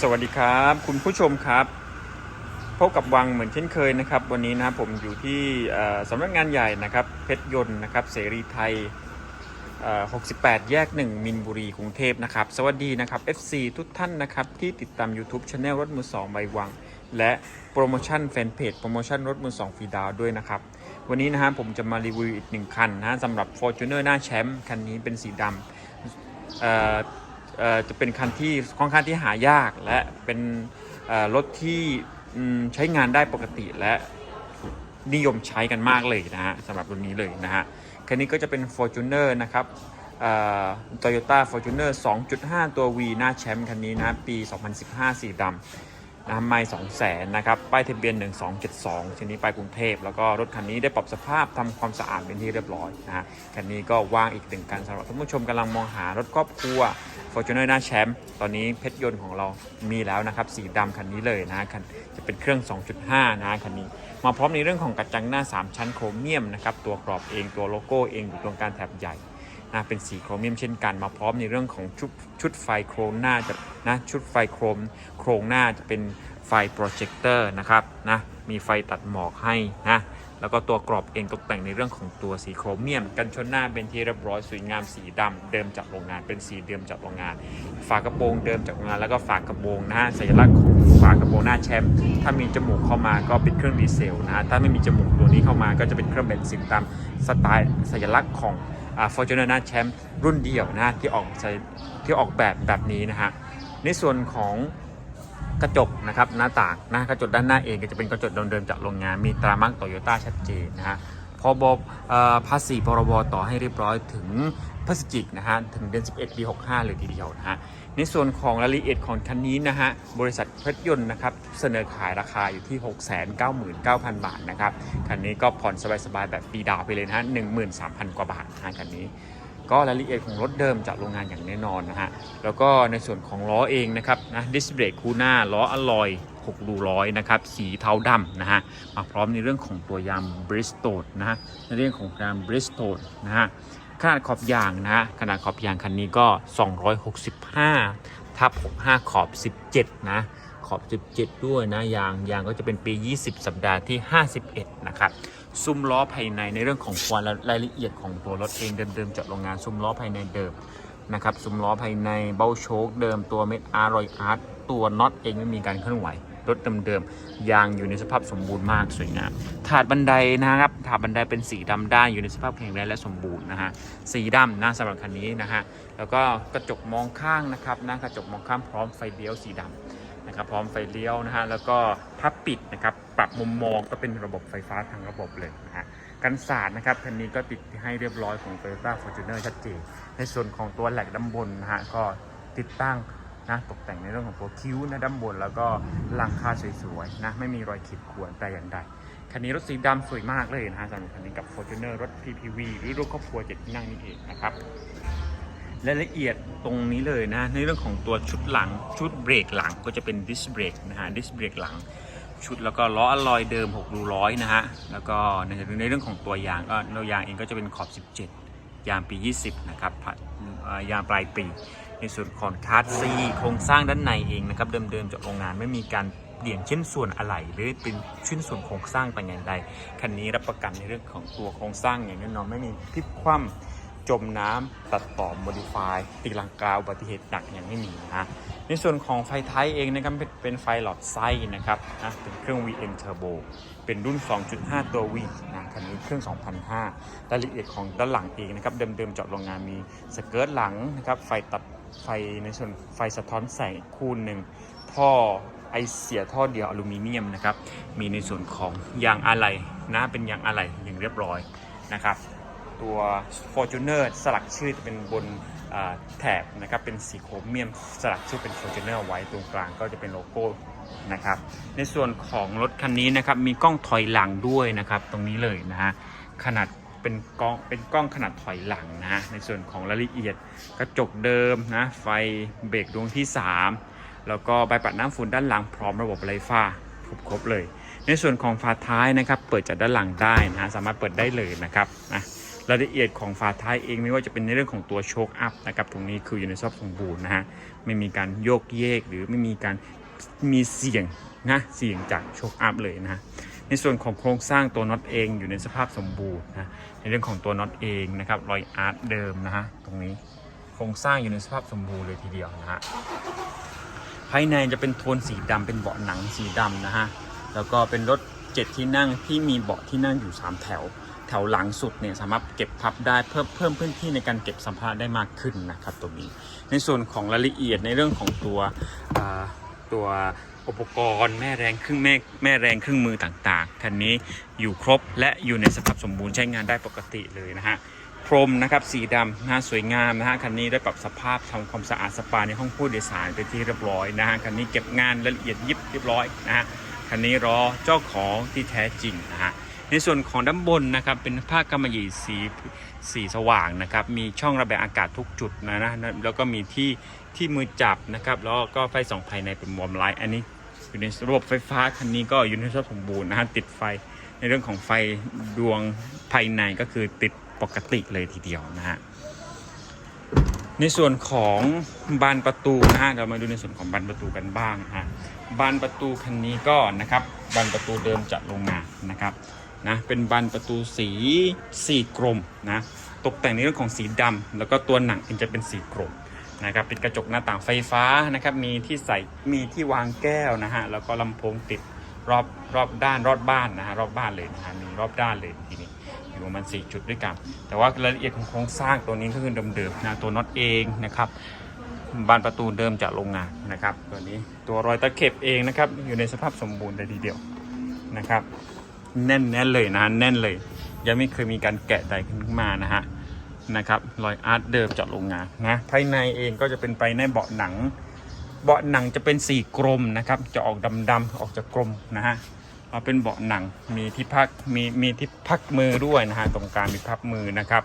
สวัสดีครับ คุณผู้ชมครับพบกับวังเหมือนเช่นเคยนะครับ วันนี้นะครับผมอยู่ที่สำนักงานใหญ่นะครับเพชรยนต์นะครับเสรีไทย 68 แยก 1 มินบุรีกรุงเทพนะครับ สวัสดีนะครับ FC ทุกท่านนะครับที่ติดตาม YouTube Channel รถมือ2ใบวัง และโปรโมชั่นแฟนเพจโปรโมชั่นรถมือ2ฟรีดาวด้วยนะครับ วันนี้นะฮะผมจะมารีวิวอีกหนึ่งคันนะสำหรับ Fortuner หน้าแชมป์คันนี้เป็นสีดำ จะเป็นคันที่ค่อนข้างที่หายากและเป็นเอ่อรถที่ใช้งานได้ปกติและนิยมใช้กันมากเลยนะฮะสำหรับรุ่นนี้เลยนะฮะคันนี้ก็จะเป็น Fortuner นะครับโตโยต้าฟอร์จูเนอร์2.5 ตัว V หน้าแชมป์คันนี้นะ ปี 2015 สีดำ นะไม่2 0 0 0 0นนะครับ ป้ายทะเบียน 1272ชนิดไปกรุงเทพ แล้วก็รถคันนี้ได้ปรับสภาพทำความสะอาดเป็นที่เรียบร้อยนะฮะ คันนี้ก็ว่างอีกหนึ่งคันสำหรับท่านผู้ชมกำลังมองหารถครอบครัว Fortuner หน้าแชมป์ ตอนนี้เพชรยนต์ของเรามีแล้วนะครับ สีดำคันนี้เลยนะคันจะเป็นเครื่อง 2.5 นะคันนี้ มาพร้อมในเรื่องของกระจังหน้า 3 ชั้นโครเมียมนะครับ ตัวกรอบเอง ตัวโลโก้เองอยู่ตรงกลางแถบใหญ่ นะเป็นสีโครเมียมเช่นกัน มาพร้อมในเรื่องของชุดชุดไฟโครงหน้าจะนะชุดไฟโครมโครงหน้าจะเป็นไฟโปรเจคเตอร์นะครับนะมีไฟตัดหมอกให้นะแล้วก็ตัวกรอบเองตกแต่งในเรื่องของตัวสีโครเมียม กันชนหน้าเป็นที่เรียบร้อยสวยงามสีดำเดิมจากโรงงานเป็นสีเดิมจากโรงงาน ฝากระโปรงเดิมจากโรงงานแล้วก็ฝากระโปรงหนะฮะสัญลักษณ์ของฝากระโปรงหน้าแชมป์ถ้ามีจมูกเข้ามาก็เป็นเครื่องดีเซลนะถ้าไม่มีจมูกตัวนี้เข้ามาก็จะเป็นเครื่องเบนซินตามสไตล์สัญลักษณ์ของ ฟอร์จูเนอร์นาแชมป์รุ่นเดียวนะที่ออกที่ออกแบบแบบนี้นะฮะในส่วนของกระจกนะครับหน้าต่างนะกระจกด้านหน้าเองก็จะเป็นกระจกเดิมๆจากโรงงานมีตรามาร์กโตโยต้าชัดเจนนะฮะ บเอ่อภาษีพรบต่อให้เรียบร้อยถึงพฤศจิกนะฮะถึงเดือน 11 ปี 65 เลยทีเดียวนะฮะในส่วนของรายละเอียดของคันนี้นะฮะบริษัทเพชรยนต์นะครับเสนอขายราคาอยู่ที่ 699,000 บาทนะครับคันนี้ก็ผ่อนสบายๆ แบบปีดาวไปเลยนะฮะ13,000 กว่าบาทนะคันนี้ก็รายละเอียดของรถเดิมจากโรงงานอย่างแน่นอนนะฮะ แล้วก็ในส่วนของล้อเองนะครับนะดิสเบรกคูหน้าล้ออลลอย 6รูร้อยนะครับ สีเทาดำนะฮะ มาพร้อมในเรื่องของตัวยางบริสโตดนะฮะ ในเรื่องของการบริสโตดนะฮะ ขนาดขอบยางนะฮะ ขนาดขอบยางคันนี้ก็ 265ทับ65 ขอบ 17 นะ ขอบ 17 ด้วยนะ ยาง ยางก็จะเป็นปี 20 สัปดาห์ที่ 51 นะครับซุ้มล้อภายในในเรื่องของความรายละเอียดของตัวรถเองเดิมๆจากโรงงานซุ้มล้อภายในเดิมนะครับซุ้มล้อภายในเบ้าโชคเดิมตัวเม็ดอาร์รอยอาร์ตตัวน็อตเองไม่มีการเคลื่อนไหว รถเดิมๆยางอยู่ในสภาพสมบูรณ์มากสวยงามถาดบันไดนะครับถาดบันไดเป็นสีดำด้านอยู่ในสภาพแข็งแรงและสมบูรณ์นะฮะสีดำนะสำหรับคันนี้นะฮะแล้วก็กระจกมองข้างนะครับนะกระจกมองข้างพร้อมไฟเลี้ยวสีดำนะครับพร้อมไฟเลี้ยวนะฮะแล้วก็พับปิดนะครับปรับมุมมองก็เป็นระบบไฟฟ้าทางระบบเลยนะฮะกันศาสตร์นะครับคันนี้ก็ติดให้เรียบร้อยของ Toyota Fortuner ชัดเจนในส่วนของตัวแหลกด้านบนนะฮะก็ติดตั้ง นะตกแต่งในเรื่องของตัวคิ้วนะด้านบน แล้วก็หลังคาสวยๆนะไม่มีรอยขีดข่วนแต่อย่างใดคันนี้รถสีดำสวยมากเลยนะฮะสำหรับคันนี้กับ Fortuner รถ PPV หรือรถครอบครัวเจ็ดที่นั่งนี่เองนะครับรายละเอียดตรงนี้เลยนะ ในเรื่องของตัวชุดหลังชุดเบรกหลังก็จะเป็นดิสเบรกนะฮะดิสเบรกหลังชุดแล้วก็ล้ออลลอยเดิม6รูร้อยนะฮะแล้วก็ในในเรื่องของตัวยางก็ตัวยางเองก็จะเป็นขอบ 17 ยางปี 20 นะครับผ่านยางปลายปี ในส่วนของคาร์ดซีโครงสร้างด้านในเองนะครับเดิมๆจากโรงงานไม่มีการเปลี่ยนชิ้นส่วนอะไหล่หรือเป็นชิ้นส่วนโครงสร้างแต่อย่างใดคันนี้รับประกันในเรื่องของตัวโครงสร้างอย่างแน่นอนไม่มีพลิกคว่ำจมน้ำตัดต่อ modify ตีลังกาอุบัติเหตุหนักยังไม่มีนะในส่วนของไฟท้ายเองนะครับเป็นไฟหลอดไส้นะครับนะเป็นเครื่อง VM Turbo เป็นรุ่น 2.5 ตัว V นะคันนี้เครื่อง 2005รายละเอียดของด้านหลังเองนะครับเดิมๆเจาะโรงงานมีสเกิร์ตหลังนะครับไฟตัด ไฟในส่วนไฟสะท้อนแสงคู่หนึ่งท่อไอเสียท่อเดียวอลูมิเนียมนะครับ มีในส่วนของยางอะไหล่นะเป็นยางอะไหล่อย่างเรียบร้อยนะครับ ตัว Fortuner สลักชื่อจะเป็นบนแถบนะครับเป็นสีโครเมียมสลักชื่อเป็น Fortuner ไว้ตรงกลางก็จะเป็นโลโก้นะครับ ในส่วนของรถคันนี้นะครับมีกล้องถอยหลังด้วยนะครับ ตรงนี้เลยนะฮะขนาด เป็นกล้องเป็นกล้องขนาดถอยหลังนะในส่วนของรายละเอียดกระจกเดิมนะไฟเบรกดวงที่ 3 แล้วก็ใบปัดน้ำฝุ่นด้านหลังพร้อมระบบไร้ฝ้าครบๆเลย ในส่วนของฝาท้ายนะครับ เปิดจากด้านหลังได้นะฮะสามารถเปิดได้เลยนะครับนะรายละเอียดของฝาท้ายเองไม่ว่าจะเป็นในเรื่องของตัวโชคอัพนะครับตรงนี้คืออยู่ในสภาพสมบูรณ์นะฮะไม่มีการโยกเยกหรือไม่มีการมีเสียงนะเสียงจากโชคอัพเลยนะ ในส่วนของโครงสร้างตัวน็อตเองอยู่ในสภาพสมบูรณ์นะในเรื่องของตัวน็อตเองนะครับรอยอาร์ตเดิมนะฮะตรงนี้โครงสร้างอยู่ในสภาพสมบูรณ์เลยทีเดียวนะฮะภายในจะเป็นโทนสีดำเป็นเบาะหนังสีดำนะฮะแล้วก็เป็นรถเจ็ดที่นั่งที่มีเบาะที่นั่งอยู่ 3 แถว แถวหลังสุดเนี่ยสามารถเก็บพับได้เพิ่มเพิ่มพื้นที่ในการเก็บสัมภาระได้มากขึ้นนะครับตรงนี้ ในส่วนของรายละเอียดในเรื่องของตัวตัว อุปกรณ์แม่แรงเครื่องแม่แม่แรงเครื่องมือต่างๆ คันนี้อยู่ครบและอยู่ในสภาพสมบูรณ์ใช้งานได้ปกติเลยนะฮะพรมนะครับสีดำนะฮะสวยงามนะฮะคันนี้ได้ปรับสภาพทำความสะอาดสปาในห้องผู้โดยสารเป็นที่เรียบร้อยนะฮะคันนี้เก็บงานละเอียดยิบเรียบร้อยนะฮะคันนี้รอเจ้าของที่แท้จริงนะฮะในส่วนของด้านบนนะครับเป็นผ้ากำมะหยี่สี สีสว่างนะครับ มีช่องระบายอากาศทุกจุดนะนะ แล้วก็มีที่ที่มือจับนะครับ แล้วก็ไฟส่องภายในเป็นวอร์มไลท์ อันนี้อยู่ในระบบไฟฟ้าคันนี้ก็อยู่ในสภาพสมบูรณ์นะฮะติดไฟในเรื่องของไฟดวงภายในก็คือติดปกติเลยทีเดียวนะฮะ ในส่วนของบานประตูนะฮะเรามาดูในส่วนของบานประตูกันบ้างฮะบานประตูคันนี้ก็นะครับบานประตูเดิมจากโรงงานนะครับ นะเป็นบานประตูสีสีกรมนะตกแต่งในเรื่องของสีดำแล้วก็ตัวหนังเองจะเป็นสีกรมนะครับเป็นกระจกหน้าต่างไฟฟ้านะครับมีที่ใส่มีที่วางแก้วนะฮะแล้วก็ลำโพงติดรอบรอบด้านรอบบ้านนะฮะรอบบ้านเลยนะฮะมีรอบด้านเลยทีนี้อยู่ประมาณ4จุดด้วยกัน แต่ว่ารายละเอียดของโครงสร้างตัวนี้ก็คือเดิมๆนะตัวน็อตเองนะครับบานประตูเดิมจากโรงงานนะครับ ตัวนี้ตัวรอยตะเข็บเองนะครับอยู่ในสภาพสมบูรณ์เลยทีเดียวนะครับ แน่นแน่นเลยนะฮะแน่นเลย ยังไม่เคยมีการแกะใดขึ้นมานะฮะนะครับรอยอาร์ตเดิมจากโรงงานนะภายในเองก็จะเป็นไปในเบาะหนัง เบาะหนังจะเป็นสีกรมนะครับ จะออกดำๆออกจากกรมนะฮะเอาเป็นเบาะหนังมีที่พักมีมีที่พักมือด้วยนะฮะตรงกลางมีพักมือนะครับ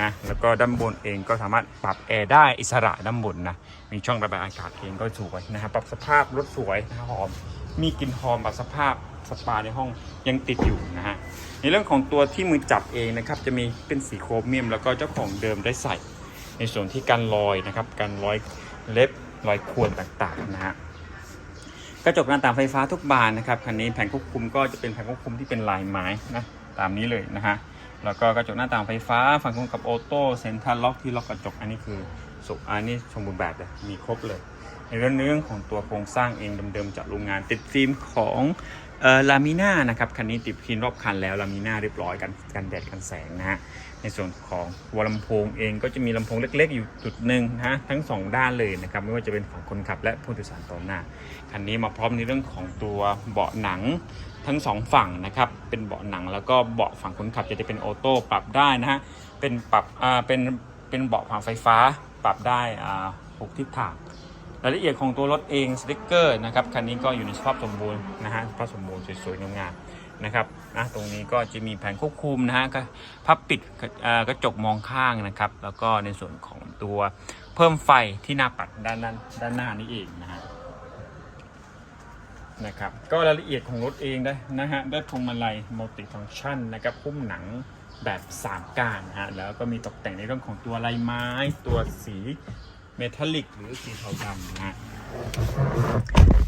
นะแล้วก็ด้านบนเองก็สามารถปรับแอร์ได้อิสระด้านบนนะมีช่องระบายอากาศเองก็สวยนะฮะปรับสภาพรถสวยนะหอมมีกลิ่นหอมปรับสภาพ สปาในห้องยังติดอยู่นะฮะในเรื่องของตัวที่มือจับเองนะครับจะมีเป็นสีโครเมียม แล้วก็เจ้าของเดิมได้ใส่ ในส่วนที่กันรอยนะครับกันรอยเล็บรอยข่วนต่างๆนะฮะกระจกหน้าต่างไฟฟ้าทุกบานนะครับคันนี้แผงควบคุมก็จะเป็นแผงควบคุมที่เป็นลายไม้นะตามนี้เลยนะฮะแล้วก็กระจกหน้าต่างไฟฟ้าฝั่งตรงกับออโต้เซ็นทรัลล็อกที่ล็อกกระจกอันนี้คือสุอันนี้สมบูรณ์แบบเลยมีครบเลย ในเรื่องเรื่องของตัวโครงสร้างเองเดิมๆจากโรงงานติดฟิล์มของ เอ่อลามิน่านะครับคันนี้ติดฟิล์มรอบคันแล้วลามิน่าเรียบร้อยกันกันแดดกันแสงนะฮะในส่วนของหัวลำโพงเองก็จะมีลำโพงเล็ก ๆ อยู่จุดหนึ่งนะฮะทั้งสองด้านเลยนะครับไม่ว่าจะเป็นฝั่งคนขับและผู้โดยสารตอนหน้าคันนี้มาพร้อมในเรื่องของตัวเบาะหนังทั้งสองฝั่งนะครับเป็นเบาะหนังแล้วก็เบาะฝั่งคนขับจะได้เป็นออโต้ปรับได้นะฮะเป็นปรับอ่าเป็นเป็นเบาะฝั่งไฟฟ้าปรับได้อ่าหกทิศทาง รายละเอียดของตัวรถเองสติกเกอร์นะครับคันนี้ก็อยู่ในสภาพสมบูรณ์นะฮะสภาพสมบูรณ์สวยๆงามๆนะครับนะตรงนี้ก็จะมีแผงควบคุมนะฮะก็พับปิดกระจกมองข้างนะครับ แล้วก็ในส่วนของตัวเพิ่มไฟที่หน้าปัดด้านนั้นด้านหน้านี้เองนะฮะนะครับก็รายละเอียดของรถเองได้นะฮะได้พวงมาลัยมัลติฟัง c t ชันนะครับพุ่มหนังแบบ 3 กานนะฮะแล้วก็มีตกแต่งในเรื่องของตัวลายไม้ตัวสี เมทัลลิกหรือสีเทาดำนะฮะ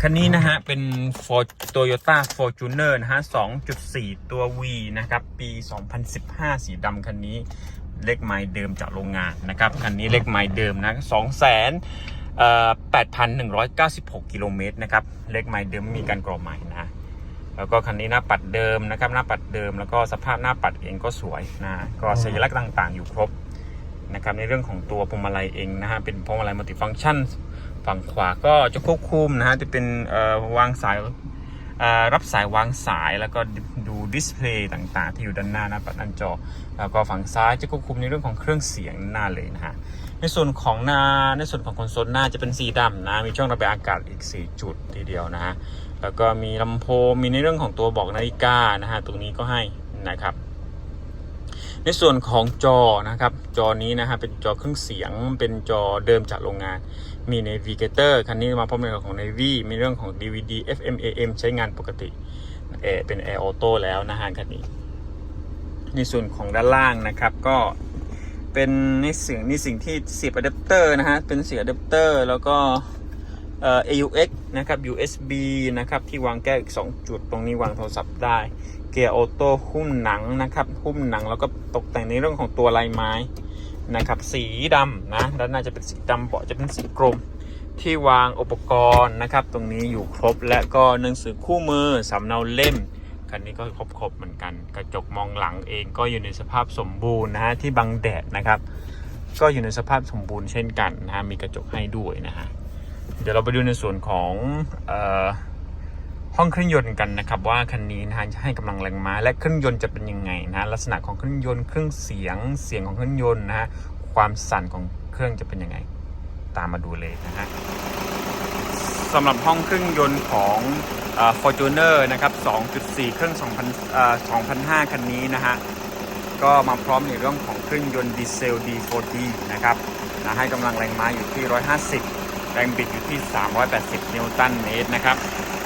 คันนี้นะฮะ เป็น Ford Toyota Fortuner นะฮะ 2.4 ตัว V นะครับ ปี 2015 สีดำคันนี้เลขไม้เดิมจากโรงงานนะครับ คันนี้เลขไม้เดิมนะ2แสนเอ่อ8,196 กิโลเมตรนะครับ เลขไม้เดิมม่มีการกรอใหม่นะ แล้วก็คันนี้หน้าปัดเดิมนะครับ หน้าปัดเดิมแล้วก็สภาพหน้าปัดเองก็สวยนะ ก็สัญลักษณ์ต่างๆ อยู่ครบ นะครับในเรื่องของตัวพวงมาลัยเองนะฮะเป็นพวงมาลัยมัลติฟัง c t ชันฝั่งขวาก็จะควบคุมนะฮะจะเป็นวางสายรับสายวางสายแล้วก็ดูดิสเพลย์ต่างๆ ที่อยู่ด้านหน้าหน้าปัดด้านจอ แล้วก็ฝั่งซ้ายจะควบคุมในเรื่องของเครื่องเสียงหน้าเลยนะฮะในส่วนของหน้าในส่วนของคอนโซลหน้าจะเป็นสีดำนะมีช่องระบายอากาศอีก 4 จุดทีเดียวนะฮะแล้วก็มีลำโพงมีในเรื่องของตัวบอกนาฬิกานะฮะตรงนี้ก็ให้นะครับ ในส่วนของจอนะครับ จอนี้นะฮะเป็นจอเครื่องเสียง เป็นจอเดิมจากโรงงาน มี Navigator คันนี้มาพร้อมในของ Navy มีเรื่องของ DVD FM AM ใช้งานปกติเออเป็น Air Auto แล้วนะฮะคันนี้ ในส่วนของด้านล่างนะครับก็เป็นในสิ่งในสิ่งที่เสียบอะแดปเตอร์นะฮะ เป็นเสียบอะแดปเตอร์แล้วก็เอ่อ AUX นะครับ USB นะครับ ที่วางแก้วอีก 2 จุดตรงนี้วางโทรศัพท์ได้ เกียร์ออโต้หุ้มหนังนะครับ หุ้มหนัง แล้วก็ตกแต่งในเรื่องของตัวลายไม้นะครับ สีดำนะด้านหน้าจะเป็นสีดำเบาะจะเป็นสีกรมที่วางอุปกรณ์นะครับ ตรงนี้อยู่ครบและก็หนังสือคู่มือสำเนาเล่มคันนี้ก็ครบๆเหมือนกัน กระจกมองหลังเองก็อยู่ในสภาพสมบูรณ์นะฮะที่บังแดดนะครับ ก็อยู่ในสภาพสมบูรณ์เช่นกันนะฮะมีกระจกให้ด้วยนะฮะเดี๋ยวเราไปดูในส่วนของเออ ห้องเครื่องยนต์กันนะครับ ว่าคันนี้นะฮะจะให้กำลังแรงม้าและเครื่องยนต์จะเป็นยังไงนะลักษณะของเครื่องยนต์เครื่องเสียงเสียงของเครื่องยนต์นะฮะความสั่นของเครื่องจะเป็นยังไง ตามมาดูเลยนะฮะสำหรับห้องเครื่องยนต์ของเอ่อ Fortuner นะครับ 2.4 เครื่อง 2000อ่า2005 คันนี้นะฮะ ก็มาพร้อมในเรื่องของเครื่องยนต์ดีเซล D4D นะครับนะให้กำลังแรงม้าอยู่ที่ 150 แรงบิดอยู่ที่ 380 นิวตันเมตรนะครับ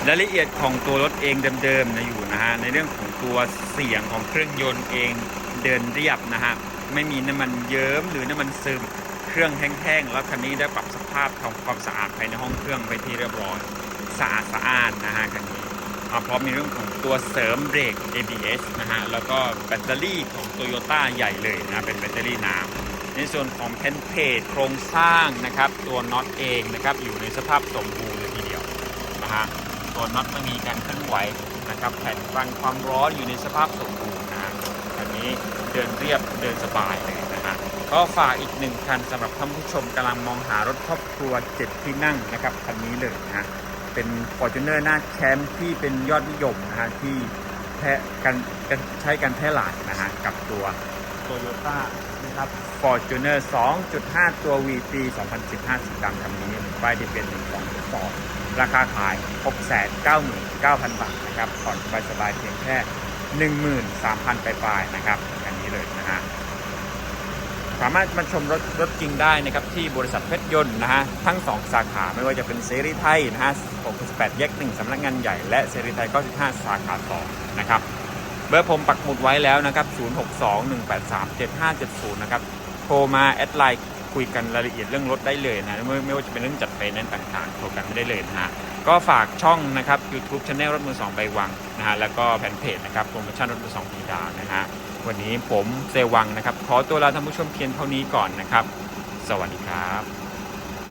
รายละเอียดของตัวรถเองเดิมๆนะอยู่นะฮะในเรื่องของตัวเสียงของเครื่องยนต์เองเดินเรียบนะฮะไม่มีน้ำมันเยิ้มหรือน้ำมันซึมเครื่องแห้งๆแล้วคันนี้ได้ปรับสภาพทำความสะอาดภายในห้องเครื่องไปที่เรียบร้อยสะอาดสะอาดนะฮะคันนี้มาพร้อมในเรื่องของตัวเสริมเบรก ABS นะฮะแล้วก็แบตเตอรี่ของ Toyota ใหญ่เลยนะเป็นแบตเตอรี่น้ำในส่วนของแผ่นเพจโครงสร้างนะครับตัวน็อตเองนะครับอยู่ในสภาพสมบูรณ์เลยทีเดียวนะฮะ ตัวน็อตไม่มีการเคลื่อนไหวนะครับแผ่นกันความร้อนอยู่ในสภาพสมบูรณ์นะฮะคันนี้เดินเรียบเดินสบายเลยนะฮะก็ฝากอีกหนึ่งคันสำหรับท่านผู้ชมกำลังมองหารถครอบครัว 7 ที่นั่งนะครับคันนี้เลยนะเป็น Fortuner หน้าแคมป์ที่เป็นยอดนิยมนะฮะที่แพร่กันใช้กันแพร่หลายนะฮะกับตัว Toyota นะครับ Fortuner 2.5 ตัว VT 2015 สีดำคันนี้ป้ายทะเบียน12.2 ราคาขาย 699,000 บาทนะครับผ่อนสบายๆเพียงแค่ 13,000ปลายๆนะครับคันนี้เลยนะฮะสามารถมาชมรถรถจริงได้นะครับที่บริษัทเพชรยนต์นะฮะทั้ง 2 สาขาไม่ว่าจะเป็นเสรีไทยนะฮะ68แยก1สำนักงานใหญ่และเสรีไทย95สาขา2นะครับเบอร์ผมปักหมุดไว้แล้วนะครับ 0621837570 นะครับ โทรมาแอดไลน์ คุยกันรายละเอียดเรื่องรถได้เลยนะไม่ไม่ว่าจะเป็นเรื่องจัดไฟแนนซ์ต่างๆโทรกันไม่ได้เลยนะฮะก็ฝากช่องนะครับ YouTube c h anel รถมือสองใบวังนะฮะแล้วก็แฟนเพจนะครับโปรโมชั่นรถมือสองปีดานะฮะวันนี้ผมเซวังนะครับ ขอตัวลาท่านผู้ชมเพียงเท่านี้ก่อนนะครับ สวัสดีครับ